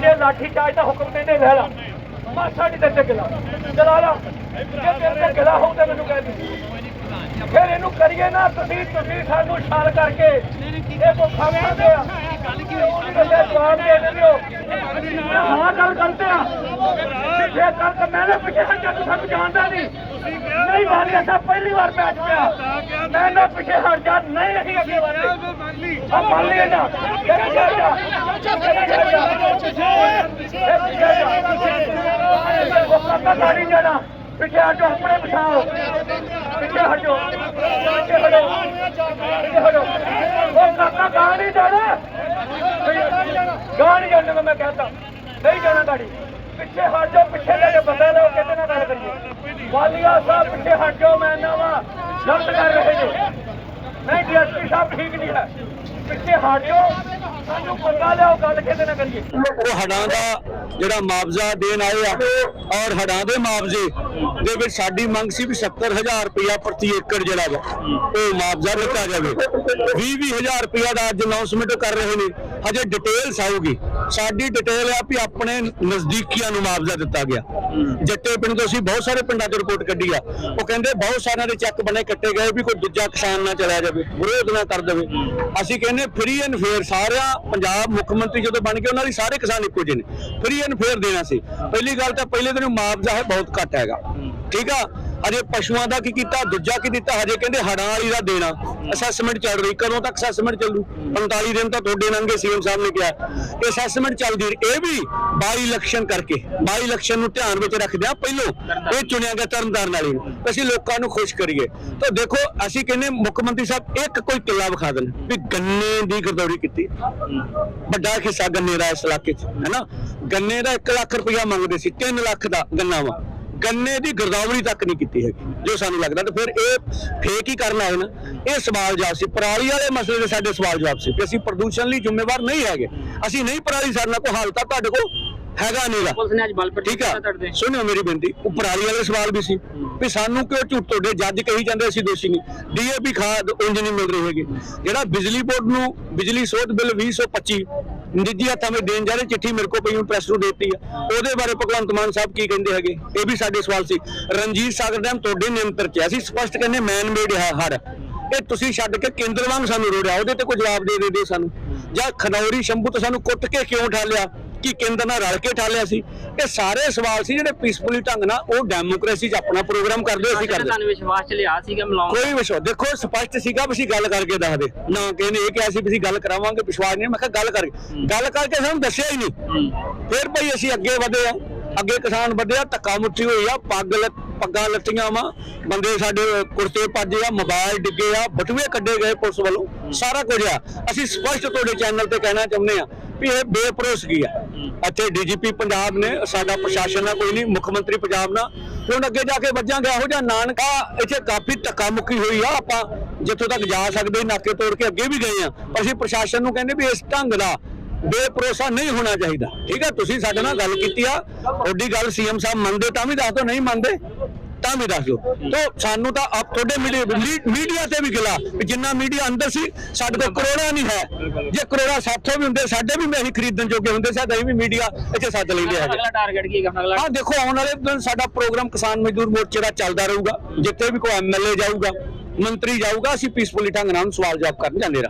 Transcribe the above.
ਜੇ ਲਾਠੀ ਚਾਰਜ ਦਾ ਹੁਕਮ ਦਿੰਦੇ ਲੈ ਲਾ। ਮਾਸਾ ਨਹੀਂ ਦਿੰਦੇ ਗਿਲਾ। ਚਲਾ ਲਾ। ਜੇ ਤੇਰੇ ਤੇ ਗਿਲਾ ਹੋਊ ਤਾਂ ਮੈਨੂੰ ਕਹਿ ਦੇ। ਫਿਰ ਇਹਨੂੰ ਕਰੀਏ ਨਾ ਤੁਸੀਂ ਤੁਸੀਂ ਸਾਨੂੰ ਛਾਲ ਕਰਕੇ ਇਹ ਕੋ ਖਾਵਾਂਦੇ ਆ। ਗੱਲ ਕੀ ਜਵਾਬ ਦੇ ਦਿਓ ਹਾਂ। ਗੱਲ ਕਰਦੇ ਆ ਪਿੱਛੇ ਕਰ ਕੇ ਪਿੱਛੇ ਹਟ ਜਾ ਜਾਣਦਾ ਨਹੀਂ। ਨਹੀਂ ਮਾਰਿਆ ਸਾ ਪਹਿਲੀ ਵਾਰ ਮੈਚ ਪਿਆ। ਮੈਂ ਨਾ ਪਿੱਛੇ ਹਟ ਜਾ, ਨਹੀਂ ਅਸੀਂ ਅੱਗੇ ਵਧਦੇ। ਆ ਮੰਨ ਲਈ ਨਾ। ਕਿਹੜਾ ਜਾ ਜਾ ਜਾਣਾ ਪਿੱਛੇ ਹਟੋ ਆਪਣੇ ਬਸਾਓ ਪਿੱਛੇ ਹਟੋ ਪਿੱਛੇ ਹਟੋ ਪਿੱਛੇ ਹਟੋ ਉਹ ਕਾਕਾ ਗਾੜੀ ਜਾਣਾ ਗਾੜੀ ਜਾਣਾ ਮੈਂ ਕਹਿੰਦਾ ਨਹੀਂ ਜਾਣਾ ਗਾੜੀ ਪਿੱਛੇ ਹਟ ਜਾਓ ਪਿੱਛੇ ਲੈ ਕੇ ਬੰਦਾ ਲਓ ਕਿਤੇ ਨਾ ਗੱਲ ਕਰੀਏ ਵਾਲੀਆ ਸਾਹਿਬ ਪਿੱਛੇ ਹਟ ਜਾਓ ਮੈਂ ਨਵਾਂ ਗਲਤ ਕਰ ਰਹੇ ਨੇ ਨਹੀਂ ਡੀਐਸਪੀ ਸਾਹਿਬ ਠੀਕ ਨਹੀਂ ਹੈ ਪਿੱਛੇ ਹਟ ਜਾਓ। ਸਾਨੂੰ ਬੰਦਾ ਲਿਆਓ ਗੱਲ ਕਿਤੇ ਨਾ ਕਰੀਏ ਉਹ ਹੜਾਂ ਦਾ ਜਿਹੜਾ ਮੁਆਵਜ਼ਾ ਦੇਣ ਆਏ ਆ, ਔਰ ਹੜਾਂ ਦੇ ਮੁਆਵਜ਼ੇ ਦੇ ਵਿੱਚ ਸਾਡੀ ਮੰਗ ਸੀ ਵੀ 70000 ਰੁਪਇਆ ਪ੍ਰਤੀ ਏਕੜ ਜਿਹੜਾ ਵਾ, ਉਹ ਮੁਆਵਜ਼ਾ ਦਿੱਤਾ ਜਾਵੇ। 20-20000 ਰੁਪਇਆ ਦਾ ਅੱਜ ਅਨਾਉਂਸਮੈਂਟ ਕਰ ਰਹੇ ਨੇ। ਹਜੇ ਡਿਟੇਲਸ ਆਊਗੀ। ਸਾਡੀ ਡਿਟੇਲ ਆ ਵੀ ਆਪਣੇ ਨਜ਼ਦੀਕੀਆਂ ਨੂੰ ਮੁਆਵਜ਼ਾ ਦਿੱਤਾ ਗਿਆ। ਜੱਟੇ ਪਿੰਡ ਤੋਂ ਅਸੀਂ ਬਹੁਤ ਸਾਰੇ ਪਿੰਡਾਂ ਤੋਂ ਰਿਪੋਰਟ ਕੱਢੀ ਆ। ਉਹ ਕਹਿੰਦੇ ਬਹੁਤ ਸਾਰਿਆਂ ਦੇ ਚੱਕ ਬਣੇ ਕੱਟੇ ਗਏ ਵੀ ਕੋਈ ਦੂਜਾ ਕਿਸਾਨ ਨਾ ਚਲਾ ਜਾਵੇ, ਵਿਰੋਧ ਨਾ ਕਰ ਦੇਵੇ। ਅਸੀਂ ਕਹਿੰਦੇ ਫ੍ਰੀ ਐਂਡ ਫੇਅਰ ਸਾਰਿਆਂ, ਪੰਜਾਬ ਮੁੱਖ ਮੰਤਰੀ ਜਦੋਂ ਬਣ ਗਏ ਉਹਨਾਂ ਦੀ ਸਾਰੇ ਕਿਸਾਨ ਇੱਕੋ ਜਿਹੇ ਨੇ। ਫ੍ਰੀ ਐਂਡ ਫੇਅਰ ਦੇਣਾ ਸੀ। ਪਹਿਲੀ ਗੱਲ ਤਾਂ ਪਹਿਲੇ ਦਿਨ ਮੁਆਵਜ਼ਾ ਹੈ, ਬਹੁਤ ਘੱਟ ਹੈਗਾ। ਠੀਕ ਆ? ਹਜੇ ਪਸ਼ੂਆਂ ਦਾ ਕੀ ਕੀਤਾ, ਦੂਜਾ ਕੀ ਦਿੱਤਾ, ਹਜੇ ਕਹਿੰਦੇ ਹੜਾਂ ਵਾਲੀ ਦਾ ਦੇਣਾ। ਅਸੈਸਮੈਂਟ ਚੱਲ ਰਹੀ, ਕਦੋਂ ਤੱਕ ਅਸੈਸਮੈਂਟ ਚੱਲੂ? 45 ਦਿਨ ਤਾਂ ਤੁਹਾਡੇ ਨੰਗੇ ਸੀਐਮ ਸਾਹਿਬ ਨੇ ਕਿਹਾ। ਇਹ ਅਸੈਸਮੈਂਟ ਚੱਲਦੀ ਇਹ ਵੀ ਬਾਈ ਇਲੈਕਸ਼ਨ ਕਰਕੇ, ਬਾਈ ਇਲੈਕਸ਼ਨ ਨੂੰ ਧਿਆਨ ਵਿੱਚ ਰੱਖਦੇ ਆ ਪਹਿਲੋਂ ਇਹ ਚੁਣਿਆ ਗਿਆ ਤਰਨਤਾਰਨ ਵਾਲੀ ਨੂੰ। ਅਸੀਂ ਲੋਕਾਂ ਨੂੰ ਖੁਸ਼ ਕਰੀਏ। ਤਾਂ ਦੇਖੋ, ਅਸੀਂ ਕਹਿੰਦੇ ਮੁੱਖ ਮੰਤਰੀ ਸਾਹਿਬ, ਇੱਕ ਕੋਈ ਕਿੱਲਾ ਵਿਖਾ ਦੇਣ। ਵੀ ਗੰਨੇ ਦੀ ਗਰਦੌਰੀ ਕੀਤੀ। ਵੱਡਾ ਹਿੱਸਾ ਗੰਨੇ ਦਾ ਇਸ ਇਲਾਕੇ 'ਚ ਹੈਨਾ ਗੰਨੇ ਦਾ 1 ਲੱਖ ਰੁਪਇਆ ਮੰਗਦੇ ਸੀ 3 ਲੱਖ ਦਾ ਗੰਨਾ ਵਾ। ਗੰਨੇ ਦੀ ਗਰਦਾਵਰੀ ਤੱਕ ਨਹੀਂ ਕੀਤੀ ਹੈਗੀ ਜੋ ਸਾਨੂੰ ਲੱਗਦਾ ਤੇ ਫਿਰ ਇਹ ਫੇਕ ਹੀ ਕਰਨ ਆਏ ਨਾ ਇਹ ਸਵਾਲ ਜਵਾਬ ਸੀ। ਪਰਾਲੀ ਵਾਲੇ ਮਸਲੇ ਦੇ ਸਾਡੇ ਸਵਾਲ ਜਵਾਬ ਸੀ ਕਿ ਅਸੀਂ ਪ੍ਰਦੂਸ਼ਣ ਲਈ ਜ਼ਿੰਮੇਵਾਰ ਨਹੀਂ ਹੈਗੇ। ਅਸੀਂ ਨਹੀਂ ਪਰਾਲੀ ਸਾਡਾ ਕੋਈ ਹਾਲ ਤਾਂ ਤੁਹਾਡੇ ਕੋਲ ਹੈਗਾ ਨਹੀਂਗਾ ਪੁਲਿਸ ਨੇ ਅੱਜ ਠੀਕ ਆ। ਸੁਣਿਓ ਮੇਰੀ ਬੇਨਤੀ ਉਹ ਪਰਾਲੀ ਵਾਲੇ ਸਵਾਲ ਵੀ ਸੀ। ਵੀ ਸਾਨੂੰ ਕਿਉਂ ਝੂਠ ਤੁਹਾਡੇ ਜੱਜ ਕਹੀ ਜਾਂਦੇ ਅਸੀਂ ਦੋਸ਼ੀ ਨਹੀਂ। ਡੀਏਪੀ ਖਾਦ ਉਂਝ ਨਹੀਂ ਮਿਲ ਰਹੀ ਹੈਗੀ। ਜਿਹੜਾ ਬਿਜਲੀ ਬੋਰਡ ਨੂੰ ਬਿਜਲੀ ਸੋਧ ਬਿੱਲ 2025 ਨਿੱਜੀ ਹੱਥਾਂ ਵਿੱਚ ਦੇਣ ਜਾ ਰਹੇ, ਚਿੱਠੀ ਮੇਰੇ ਕੋਲ ਪਈ, ਹੁਣ ਪ੍ਰੈਸ ਨੂੰ ਦੇਤੀ ਆ। ਉਹਦੇ ਬਾਰੇ ਭਗਵੰਤ ਮਾਨ ਸਾਹਿਬ ਕੀ ਕਹਿੰਦੇ ਹੈਗੇ? ਇਹ ਵੀ ਸਾਡੇ ਸਵਾਲ ਸੀ। ਰਣਜੀਤ ਸਾਗਰ ਡੈਮ ਤੁਹਾਡੇ ਨਿਯੰਤਰ ਚ ਅਸੀਂ ਸਪਸ਼ਟ ਕਹਿੰਦੇ ਮੈਨ ਮੇਡ ਹੈ ਹੜ ਇਹ ਤੁਸੀਂ ਛੱਡ ਕੇ ਕੇਂਦਰ ਵਾਂਗ ਸਾਨੂੰ ਰੋੜਿਆ, ਉਹਦੇ ਤੇ ਕੋਈ ਜਵਾਬ ਦੇ ਦੇ ਦਿਓ ਸਾਨੂੰ। ਜਾਂ ਖਨੌਰੀ ਸ਼ੰਭੂ ਤੋਂ ਸਾਨੂੰ ਕੁੱਟ ਕੇ ਕਿਉਂ ਠਾਲਿਆ? ਕਿ ਕੇਂਦਰ ਨਾਲ ਰਲ ਕੇ ਠਾਲਿਆ ਸੀ ਇਹ ਸਾਰੇ ਸਵਾਲ ਸੀ ਜਿਹੜੇ ਪੀਸਫੁਲੀ ਢੰਗ ਨਾਲ ਉਹ ਡੈਮੋਕ੍ਰੇਸੀ 'ਚ ਆਪਣਾ ਪ੍ਰੋਗਰਾਮ ਕਰਦੇ ਅਸੀਂ ਕਰਦੇ ਤੁਹਾਨੂੰ ਵਿਸ਼ਵਾਸ ਚ ਲਿਆ ਸੀਗਾ ਮਿਲਾਉਣ ਕੋਈ ਵਿਸ਼ਵਾਸ ਦੇਖੋ ਸਪਸ਼ਟ ਸੀਗਾ ਵੀ ਅਸੀਂ ਗੱਲ ਕਰਕੇ ਦੱਸਦੇ। ਨਾ ਕਹਿੰਦੇ ਇਹ ਕਿਹਾ ਸੀ ਵੀ ਅਸੀਂ ਗੱਲ ਕਰਾਵਾਂਗੇ ਵਿਸ਼ਵਾਸ ਨਹੀਂ ਮੈਂ ਕਿਹਾ ਗੱਲ ਕਰਕੇ। ਗੱਲ ਕਰਕੇ ਸਾਨੂੰ ਦੱਸਿਆ ਹੀ ਨਹੀਂ। ਫਿਰ ਭਈ ਅਸੀਂ ਅੱਗੇ ਵਧੇ ਆ ਅੱਗੇ ਕਿਸਾਨ ਵਧੇ ਆ ਧੱਕਾ ਮੁੱਠੀ ਹੋਈ ਆ ਪੱਗ ਪੱਗਾਂ ਲੱਤੀਆਂ ਵਾ ਬੰਦੇ ਸਾਡੇ ਕੁਰਤੇ ਪਾਜੇ ਆ ਮੋਬਾਈਲ ਡਿੱਗੇ ਆ ਬਟੂਏ ਕੱਢੇ ਗਏ ਪੁਲਿਸ ਵੱਲੋਂ ਸਾਰਾ ਕੁਝ ਆ। ਅਸੀਂ ਸਪਸ਼ਟ ਤੁਹਾਡੇ ਚੈਨਲ ਤੇ ਕਹਿਣਾ ਚਾਹੁੰਦੇ ਆ ਵੀ ਇਹ ਬੇਪਰੋਸਗੀ ਆ। ਇੱਥੇ ਡੀਜੀਪੀ ਪੰਜਾਬ ਨੇ, ਸਾਡਾ ਪ੍ਰਸ਼ਾਸਨ ਨਾਲ ਕੋਈ ਨਹੀਂ, ਮੁੱਖ ਮੰਤਰੀ ਪੰਜਾਬ ਨਾਲ। ਹੁਣ ਅੱਗੇ ਜਾ ਕੇ ਵੱਜਾਂਗੇ, ਇਹੋ ਜਿਹਾ ਨਾਨਕਾ, ਇੱਥੇ ਕਾਫੀ ਧੱਕਾ ਮੁੱਕੀ ਹੋਈ ਆ, ਆਪਾਂ ਜਿੱਥੋਂ ਤੱਕ ਜਾ ਸਕਦੇ, ਨਾਕੇ ਤੋੜ ਕੇ ਅੱਗੇ ਵੀ ਗਏ ਆ। ਪਰ ਅਸੀਂ ਪ੍ਰਸ਼ਾਸਨ ਨੂੰ ਕਹਿੰਦੇ ਵੀ ਇਸ ਢੰਗ ਦਾ ਬੇਪਰੋਸਾ ਨਹੀਂ ਹੋਣਾ ਚਾਹੀਦਾ। ਠੀਕ ਹੈ ਤੁਸੀਂ ਸਾਡੇ ਨਾਲ ਗੱਲ ਕੀਤੀ ਆ, ਤੁਹਾਡੀ ਗੱਲ ਸੀਐਮ ਸਾਹਿਬ ਮੰਨਦੇ ਤਾਂ ਵੀ ਦੱਸ ਦਿਓ, ਨਹੀਂ ਮੰਨਦੇ ਤਾਂ ਵੀ ਦੱਸ ਦਿਓ। ਤੋ ਸਾਨੂੰ ਤਾਂ ਆਪ ਤੁਹਾਡੇ ਮੀਡੀਆ ਤੇ ਵੀ ਗਿਲਾ ਜਿੰਨਾ ਮੀਡੀਆ ਅੰਦਰ ਸੀ ਸਾਡੇ ਕੋਲ ਕਰੋੜਾ ਨਹੀਂ ਹੈ। ਜੇ ਕਰੋੜਾ ਸਾਥੋਂ ਵੀ ਹੁੰਦੇ ਸਾਡੇ ਵੀ ਅਸੀਂ ਖਰੀਦਣ ਜੋਗੇ ਹੁੰਦੇ ਸੀ ਅਸੀਂ ਵੀ ਮੀਡੀਆ ਇੱਥੇ ਸੱਦ ਲੈਂਦੇ ਹੈਗੇ ਅਗਲਾ ਟਾਰਗੇਟ ਕੀ ਹੈ ਅਗਲਾ ਹਾਂ ਦੇਖੋ ਆਉਣ ਵਾਲੇ ਦਿਨ ਸਾਡਾ ਪ੍ਰੋਗਰਾਮ ਕਿਸਾਨ ਮਜ਼ਦੂਰ ਮੋਰਚੇ ਦਾ ਚੱਲਦਾ ਰਹੂਗਾ ਜਿੱਥੇ ਵੀ ਕੋਈ ਐਮਐਲਏ ਜਾਊਗਾ ਮੰਤਰੀ ਜਾਊਗਾ ਅਸੀਂ ਪੀਸਫੁਲੀ ਢੰਗ ਨਾਲ ਸਵਾਲ ਜਵਾਬ ਕਰਨ ਜਾਂਦੇ ਰਹਾਂਗੇ।